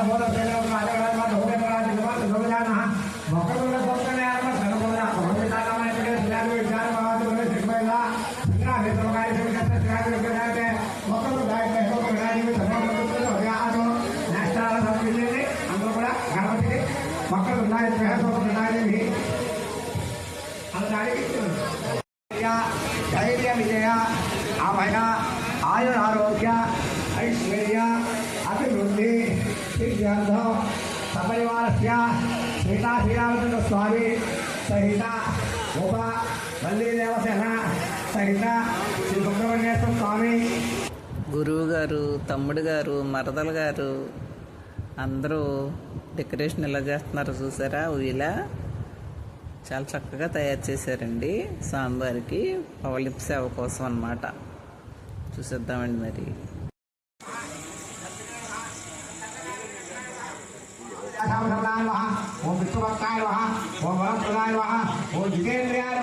ahora సపరివారస్య Sita Sriramachandra స్వామి సహిత ఉప వల్లి సహిత శ్రీ సుబ్రహ్మణ్యేశ్వర స్వామి. గురువు గారు తమ్ముడు గారు మరదల గారు అందరూ డెకరేషన్ ఎలా చేస్తున్నారో చూసారా? ఇలా చాలా చక్కగా తయారు చేశారండి స్వామివారికి పవలిప్ సేవ కోసం అన్నమాట. చూసేద్దామండి మరి. ఓం ఓం విష్ణుభక్తాయ ఓం వరప్రదాయ ఓం జితేంద్రియాయ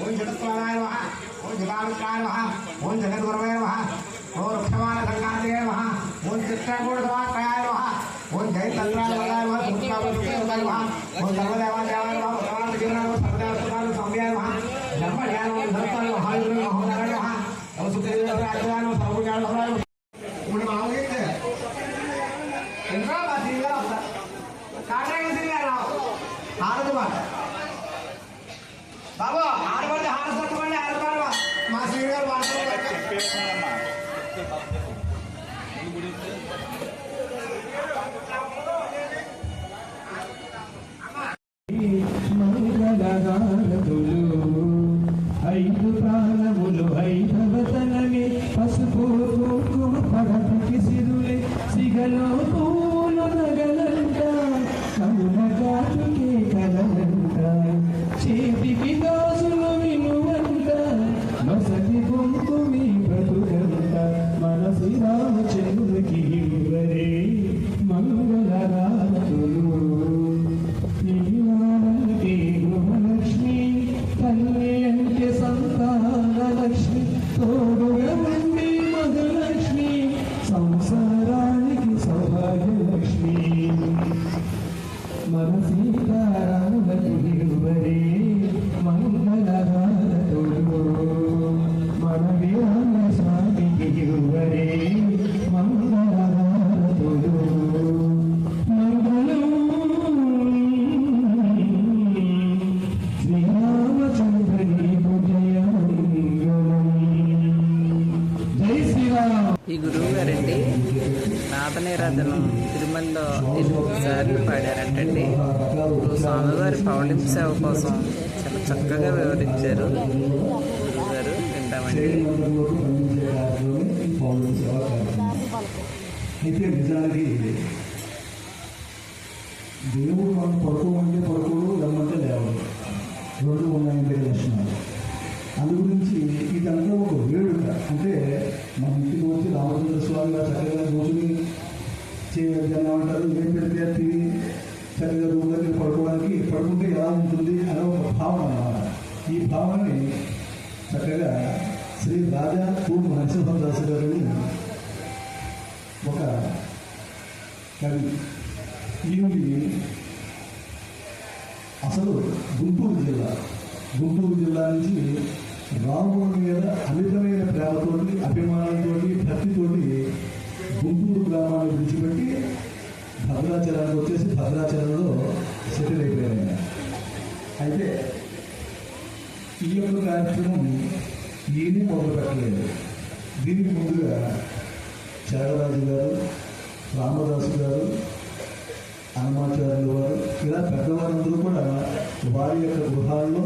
ఓం జగత్వాదాయ ఓం జగామిత్రాయ ఓం జగద్గురవే ఓం వృక్షమాల సంకాంతే ఓం చిత్రకూటవాయ ఓం జయతంత్రాయ ఓం సర్వదేవాదేవాయ భగవాన్ జీవనాయ బాబు ఆడబడి హార పట్టుకోండి మా శ్రీగారు మంగళహారతులు You ready. అయితే నిజానికి దేవుడు మనం పడుకోమంటే పడుకోడు లేమంటే లేవడు. రెండు ఉన్నాయంటే లక్షణాలు. అందు గురించి ఇదంతా ఒక వేడుక. అంటే మన ఇంటికి వచ్చి రామచంద్ర స్వామి గారు చక్కగా రోజుని చేయగలిగామంటారు ఏం పెడితే అది తిని చక్కగా రూమ్ దగ్గర పడుకోవడానికి పడుకుంటే ఎలా ఉంటుంది అనే ఒక భావన అన్నమాట. ఈ భావనని చక్కగా శ్రీ రాజా పూర్వ నరసింహదాసు గారు కవి ఈవిడి అసలు గుంటూరు జిల్లా గుంటూరు జిల్లా నుంచి రాముడి మీద అమితమైన ప్రేమతోటి అభిమానంతోటి భక్తితోటి గుంటూరు గ్రామాన్ని విడిచిపెట్టి భద్రాచలానికి వచ్చేసి భద్రాచలంలో సెటిల్ అయిపోయారు అయితే ఈ యొక్క కార్యక్రమం ఏమీ మొదలు పెట్టలేదు దీనికి ముందుగా త్యాగరాజు గారు రామదాసు గారు హనుమాచార్యులు వారు ఇలా పెద్దవారందరూ కూడా వారి యొక్క గృహాల్లో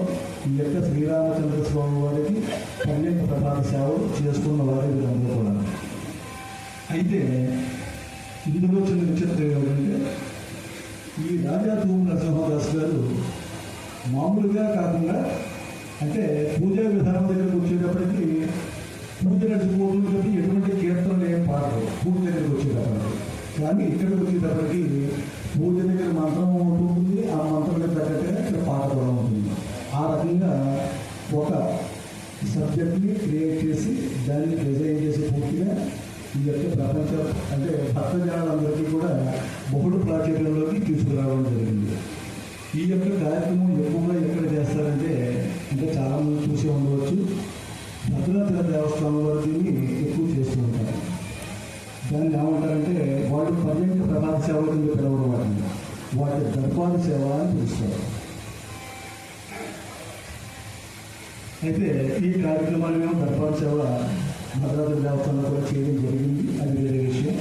ఈ యొక్క శ్రీరామచంద్ర స్వామి వారికి కళ్యాణ ప్రసాద సేవలు చేసుకున్న వారి వీరందరూ కూడా. అయితే ఇందులో చిన్న విచిత్రం ఏమిటంటే ఈ రాజా తూము నరసింహదాస్ గారు మామూలుగా కాకుండా అంటే పూజా విధానం దగ్గరకు వచ్చేటప్పటికి పూజ నడిచిపోతున్నటువంటి ఎటువంటి కీర్తనలు ఏం పాడరు. పూజ దగ్గరకు వచ్చేటప్పటికి. కానీ ఇక్కడికి వచ్చేటప్పటికి పూజ దగ్గర మంత్రం ఉంటుంది ఆ మంత్రం తగ్గట్టుగా ఇక్కడ పాట కూడా ఉంటుంది. ఆ రకంగా ఒక సబ్జెక్ట్ని క్రియేట్ చేసి దాన్ని డిజైన్ చేసి పూర్తిగా ఈ యొక్క ప్రపంచ అంటే భక్త జనాలందరికీ కూడా బహుళ ప్రాచుర్యంలోకి తీసుకురావడం జరిగింది. ఈ యొక్క కార్యక్రమం ఎక్కువగా ఎక్కడ చేస్తారంటే ఇంకా చాలా మంది చూసి ఉండవచ్చు. భద్రాచల దేవస్థానం వారు దీన్ని ఎక్కువ చేస్తూ ఉంటారు. దాన్ని ఏమంటారంటే వాళ్ళు పర్యంక ప్రధాన సేవలు కింద పిలవడం వాటిని వాటి దర్బారు సేవ అని పిలుస్తారు. అయితే ఈ కార్యక్రమాన్ని మేము దర్బార్ సేవ భద్రాద్రి దేవస్థానంలో కూడా చేయడం జరిగింది. అది వేరే విషయం.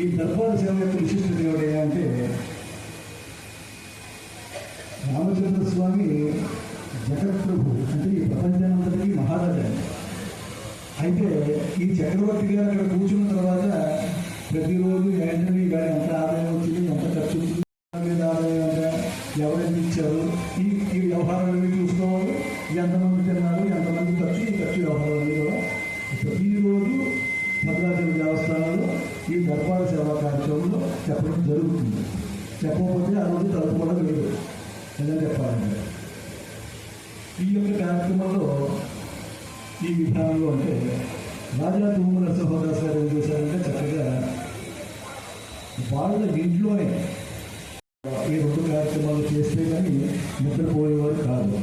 ఈ దర్బార్ సేవ యొక్క విశిష్టత ఏమిటంటే రామచంద్ర స్వామి జగత్ప్రభు అంటే ఈ ప్రపంచానంతటికీ మహారాజా. అయితే ఈ చక్రవర్తి గారు అక్కడ కూర్చున్న తర్వాత ప్రతిరోజు వెంటనే గారి ఎంత ఆదాయం వచ్చింది ఎంత ఖర్చు వచ్చింది ఆదాయం ఎంత ఎవరెంత ఇచ్చారు ఈ ఈ వ్యవహారాలన్నీ చూసుకోవాలి. ఎంతమంది తిన్నారు ఎంతమంది ఖర్చు ఈ ఖర్చు వ్యవహారాలన్నీ కూడా ప్రతిరోజు భద్రాచల దేవస్థానంలో ఈ దర్బార్ సేవా కార్యక్రమంలో చెప్పడం జరుగుతుంది. చెప్పకపోతే ఆ రోజు తలుపుకోవడం లేదు. ఎలా చెప్పాలంటే. ఈ యొక్క కార్యక్రమంలో ఈ విధానంలో అంటే రాజా తుమ్మల నరసింహదాస్ గారు ఏం చేశారంటే చక్కగా వాళ్ళ ఇంట్లోనే ఈ రెండు కార్యక్రమాలు చేస్తే కానీ నిద్రపోయేవారు కాదు.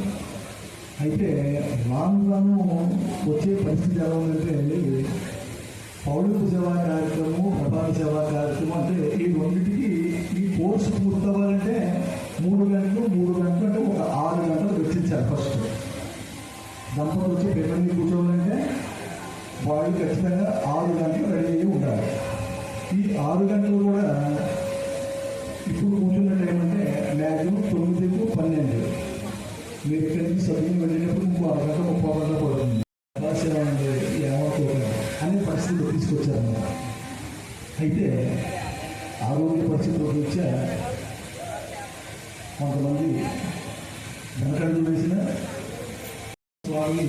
అయితే రాను రాను వచ్చే పరిస్థితి ఎలా ఉందంటే పౌరుల సేవా కార్యక్రమం ప్రభాత సేవా కార్యక్రమం అంటే ఈ రెండింటికి ఈ కోర్సు పూర్తవ్వాలంటే మూడు గంటలు మూడు గంటలు అంటే ఒక ఆరు గంటలు వెచ్చించారు ఫస్ట్. దంపతులు వచ్చి పిల్లల్ని కూర్చోవాలంటే వాళ్ళు ఖచ్చితంగా ఆరు గంటలు రెడీ అయ్యి ఉండాలి. ఆరు గంటలు కూడా ఇప్పుడు కూర్చున్న టైం అంటే మ్యాక్సిమం తొమ్మిదికు పన్నెండు. మీరు ఇక్కడికి సభ్యులు వెళ్ళినప్పుడు ఇంకో అరగంట ముప్పై గంట పడుతుంది. అవసరమండి ఏమవుతుంది అనే పరిస్థితులు తీసుకొచ్చారు. అయితే ఆరోగ్య పరిస్థితులు వచ్చా కొంతమంది వెనకడుగు వేసిన స్వామి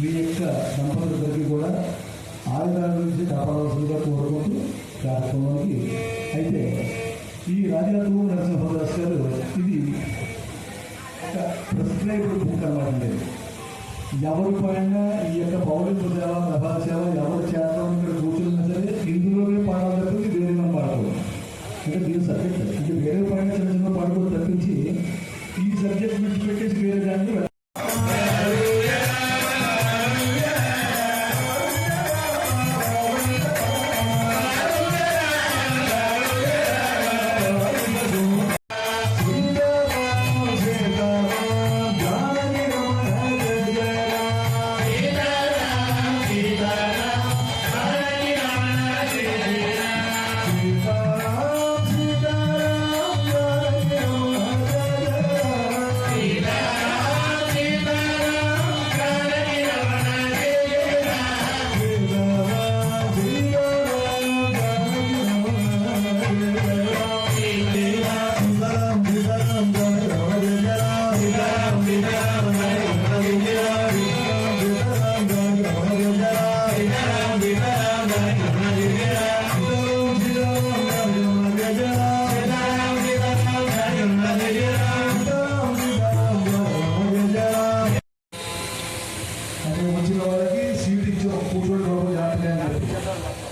మీ యొక్క దంపతులందరికీ కూడా ఆయుధాల నుంచి కాపాడవలసిందిగా కోరుకుంటూ కార్యక్రమానికి అయితే ఈ రాజాతూ నరసింహదాస్ గారు ఇది ఒక ప్రిస్క్రైబ్డ్ బుక్ అన్నమాట అండి. ఎవరి పరంగా ఈ యొక్క పౌరుల సేవ ప్రభా సేవ ఎవరు చేద్దాం ఇక్కడ కూర్చున్నా సరే ఇందులోనే పాడాలి తప్పించి వేరే పాడకూడదు అంటే దీని సబ్జెక్ట్ ఇంకా వేరే పరంగా చిన్న చిన్న పాడుకోవడం తప్పించి ఈ సబ్జెక్ట్ విడిచిపెట్టేసి వచ్చిన వాళ్ళకి సీట్ ఇచ్చి ఒక కూర్చోండి బాబు జాగ్రత్తగా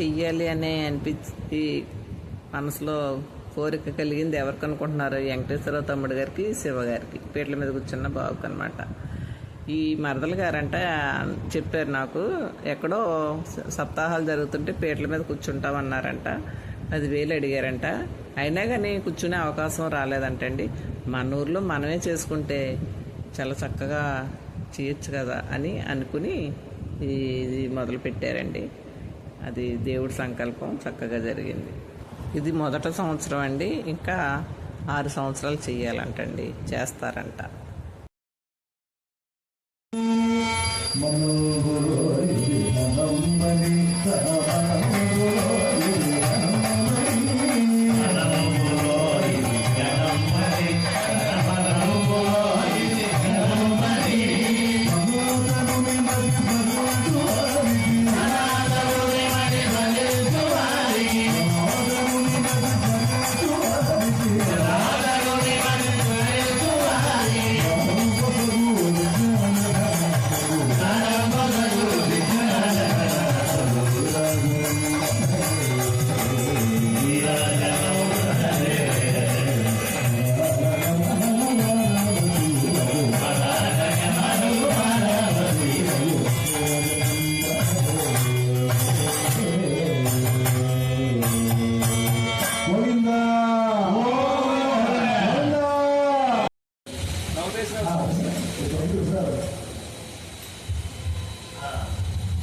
చెయ్యాలి అనే అనిపించి మనసులో కోరిక కలిగింది. ఎవరికి అనుకుంటున్నారు వెంకటేశ్వరరావు తమ్ముడు గారికి శివ గారికి. పీటల మీద కూర్చున్న బాబుకి అనమాట ఈ మరదలు గారంట చెప్పారు నాకు ఎక్కడో సప్తాహాలు జరుగుతుంటే పీటల మీద కూర్చుంటామన్నారంట. పదివేలు అడిగారంట. అయినా కానీ కూర్చునే అవకాశం రాలేదంటండి. మన ఊర్లో మనమే చేసుకుంటే చాలా చక్కగా చేయొచ్చు కదా అని అనుకుని ఇది మొదలు పెట్టారండి అది దేవుడి సంకల్పం చక్కగా జరిగింది. ఇది మొదట సంవత్సరం అండి. ఇంకా ఆరు సంవత్సరాలు చేయాలంటండి. చేస్తారంట.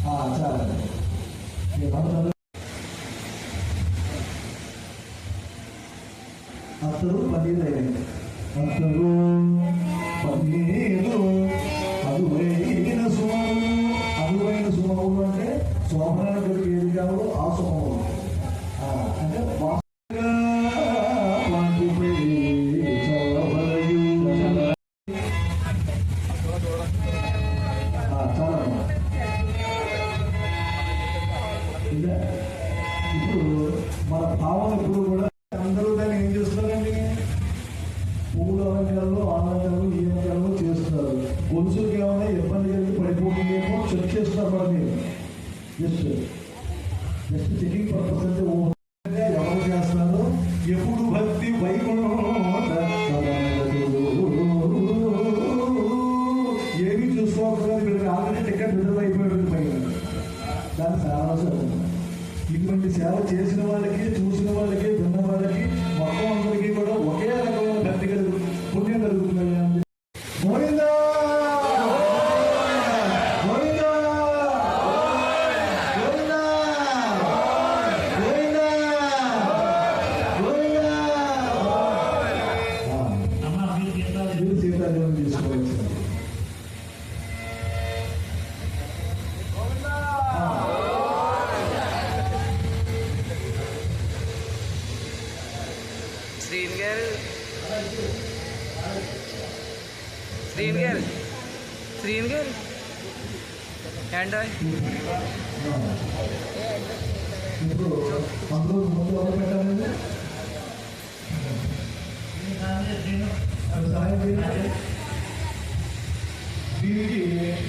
చాలా. అతడు పన్నీరు ఇదే. ఇప్పుడు మన భావం ఇప్పుడు కూడా అందరూ దాన్ని ఏం చేస్తున్నారండి? పువ్వుల అలంకరణలు ఆనందాలు ఈ అలంకరణలు చేస్తున్నారు. గొలుసుకి ఏమైనా ఇబ్బంది కలిగి పడిపోతుందేమో చెక్ చేస్తున్నారు మరి మీరు.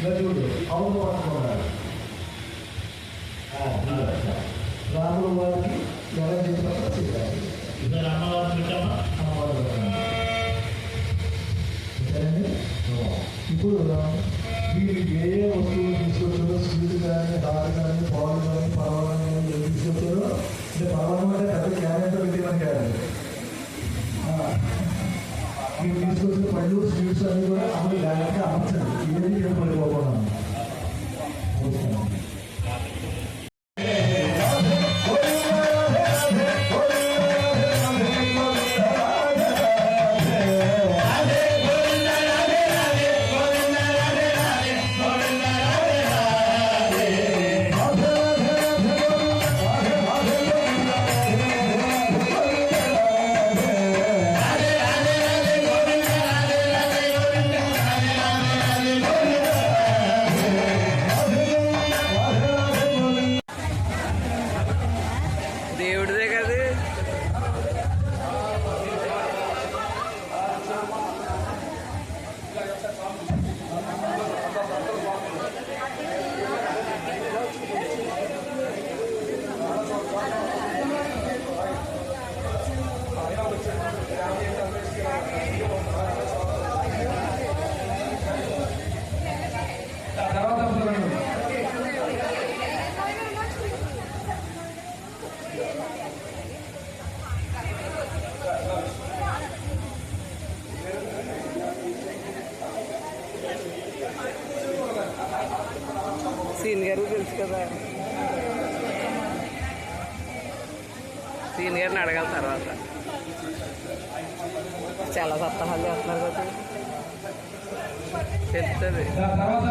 గజుడు అవును పట్టుకున్నారు రాముల వారికి ఎలా చెప్పినప్పుడు చెప్పాలి అమ్మవారు పెట్టండి. ఇప్పుడు మీరు ఏ ఏ వస్తువులు తీసుకొచ్చారో స్వీట్ కానీ దారి కానీ పాలు కానీ పర్వాలని కానీ ఏం తీసుకొచ్చారో అంటే పరవాలం అంటే పెద్ద క్యారెట్ పెట్టిన క్యారెట్ మీరు తీసుకొచ్చిన పళ్ళు స్వీట్స్ అన్ని కూడా అమలు జాగ్రత్తగా అమర్చండి ఏది ఏం పడిపోకుండా. అరవింద్ గారిని అడగాలి తర్వాత. చాలా సప్తాహాలు చేస్తున్నారు కదా. చెప్తుంది. దాని తర్వాత